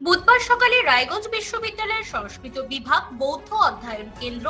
বুধবার সকালে রায়গঞ্জ বিশ্ববিদ্যালয়ের সংস্কৃত বিভাগ, বৌদ্ধ অধ্যয়ন কেন্দ্র,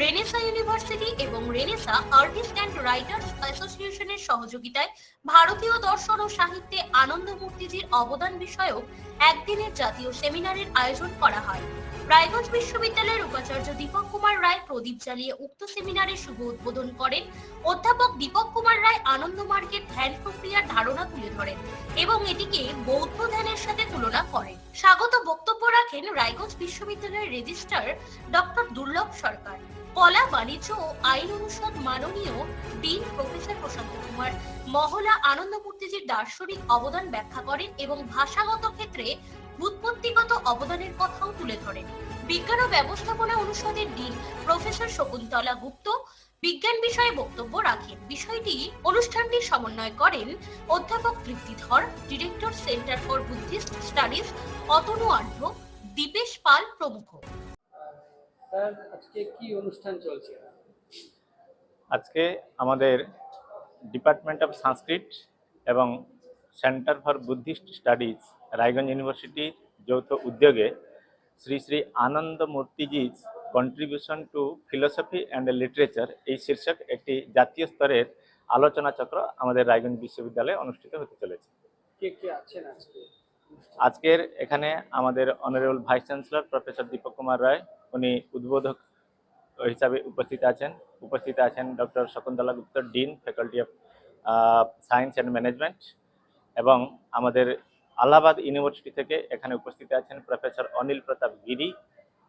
রেনেসা ইউনিভার্সিটি এবং রেনেসা আর্টিস্ট অ্যান্ড রাইটার্স অ্যাসোসিয়েশনের সহযোগিতায় ভারতীয় দর্শন ও সাহিত্যে আনন্দ মূর্তিজির অবদান বিষয়ক একদিনের জাতীয় সেমিনারের আয়োজন করা হয়। রায়গঞ্জ বিশ্ববিদ্যালয়ের উপাচার্য দীপক কুমার রায় প্রদীপ জ্বালিয়ে উক্ত সেমিনারের শুভ উদ্বোধন করেন। অধ্যাপক দীপক কুমার রায় আনন্দ মার্গের ধ্যান প্রক্রিয়ার ধারণা তুলে ধরেন এবং এটিকে বৌদ্ধ ধ্যানের সাথে তুলনা করেন। রাখেন রায়গঞ্জ বিশ্ববিদ্যালয়ের রেজিস্ট্রার ডক্টর দুর্লভ সরকার। কলা, বাণিজ্য ও আইন অনুষদ মাননীয় ডিন প্রফেসর প্রশান্ত কুমার, মহলা আনন্দ মূর্তিজির দার্শনিক অবদান ব্যাখ্যা করেন এবং ভাষাগত ক্ষেত্রে উৎপত্তিগত অবদানের কথাও তুলে ধরেন। বিজ্ঞান ও ব্যবস্থাপনা অনুষদের ডিন প্রফেসর শকুন্তলা গুপ্ত বিজ্ঞান বিষয়ে বক্তব্য রাখেন। বিষয়টি অনুষ্ঠানটি সমন্বয় করেন অধ্যাপক Triptidhar director centre for Buddhist studies Atanu Addya Dipesh Pal প্রমুখ। স্যার আজকে কি অনুষ্ঠান চলছে? আজকে আমাদের ডিপার্টমেন্ট অফ সংস্কৃত এবং centre for Buddhist studies Raiganj ইউনিভার্সিটির যৌথ উদ্যোগে Shri Shri Ananda মূর্তিজিজ contribution to philosophy and literature এই শীর্ষক একটি জাতীয় স্তরের আলোচনা চক্র আমাদের রায়গঞ্জ বিশ্ববিদ্যালয়ে অনুষ্ঠিত হতে চলেছে। কে কে আছেন আজকে? আজকের এখানে আমাদের honourable vice chancellor professor Dipak Kumar Ray উনি উদ্বোধক হিসাবে উপস্থিত আছেন। উপস্থিত আছেন doctor Shakuntala Gupta dean faculty of science and management এবং আমাদের আলাহাবাদ ইউনিভার্সিটি থেকে এখানে উপস্থিত আছেন প্রফেসর অনিল প্রতাপ গিরি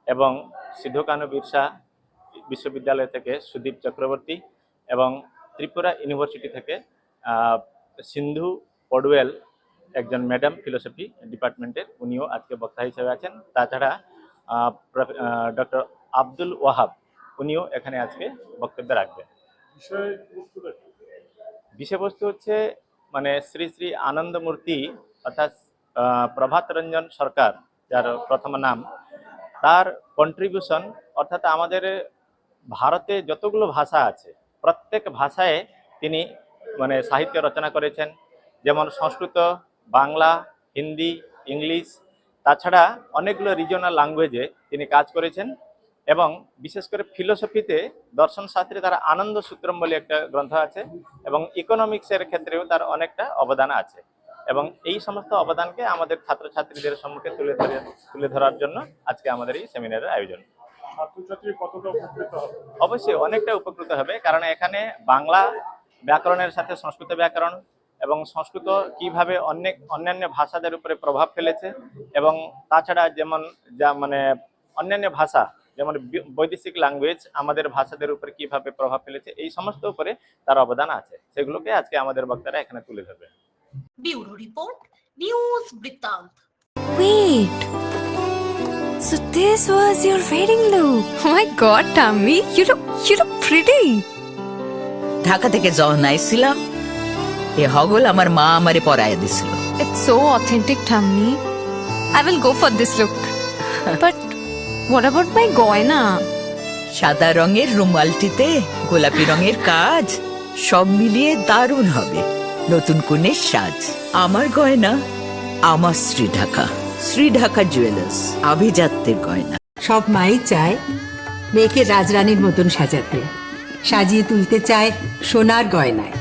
এবং সিধু কানু বিরসা বিশ্ববিদ্যালয় থেকে সুদীপ চক্রবর্তী এবং ত্রিপুরা ইউনিভার্সিটি থেকে সিন্ধু পডওয়েল একজন ম্যাডাম ফিলোসফি ডিপার্টমেন্টের, উনিও আজকে বক্তা হিসেবে আছেন। তাছাড়া ডক্টর আব্দুল ওয়াহাব, উনিও এখানে আজকে বক্তব্য রাখবেন। বিষয়বস্তু হচ্ছে মানে শ্রী শ্রী আনন্দমূর্তি, অর্থাৎ প্রভাত রঞ্জন সরকার, যার প্রথম নাম, তার কন্ট্রিবিউশন অর্থাৎ আমাদের ভারতে যতগুলো ভাষা আছে, প্রত্যেক ভাষায় তিনি মানে সাহিত্য রচনা করেছেন। যেমন সংস্কৃত বাংলা হিন্দি ইংলিশ তাছাড়া অনেকগুলো রিজনাল ল্যাঙ্গুয়েজে তিনি কাজ করেছেন এবং বিশেষ করে ফিলোসফিতে দর্শন শাস্ত্রে তার আনন্দ সূত্রম বলে একটা গ্রন্থ আছে এবং ইকোনমিক্সের ক্ষেত্রেও তার অনেকটা অবদান আছে এবং এই সমস্ত অবদানকে আমাদের ছাত্রছাত্রীদের সম্মুখে তুলে ধরে তুলে ধরার জন্য আজকে আমাদের এই সেমিনারের আয়োজন। অবশ্যই অনেকটা উপকৃত হবে কারণ এখানে বাংলা ব্যাকরণের সাথে সংস্কৃত ব্যাকরণ এবং সংস্কৃত কীভাবে অনেক অন্যান্য ভাষাদের উপরে প্রভাব ফেলেছে এবং তাছাড়া যেমন যা মানে অন্যান্য ভাষা যেমন বৈদেশিক ল্যাঙ্গুয়েজ আমাদের ভাষাদের উপরে কীভাবে প্রভাব ফেলেছে এই সমস্ত উপরে তার অবদান আছে সেগুলোকে আজকে আমাদের বক্তারা এখানে তুলে ধরবে ব্যুরো রিপোর্ট নিউজ বৃত্তান্ত Wait. So this was your wedding look. Oh my god, Tammy, you look you look pretty. Dhaka থেকে যখন আইছিলাম এ হগল আমার মা আমারে পরায় দিছিল। It's so authentic, Tammy. I will go for this look. but what about my goina? সাদা রঙের রুমালটিতে গোলাপি রঙের কাজ সব মিলিয়ে দারুণ হবে। নতুন কনের সাজ। আমার গয়না আমার শ্রী ঢাকা। শ্রী ঢাকা জুয়েলার্স আভিজাত্যের গয়না। সব মাই চায় মেয়েকে রাজরানীর মতন সাজাতে। সাজিয়ে তুলতে চায় সোনার গয়নায়।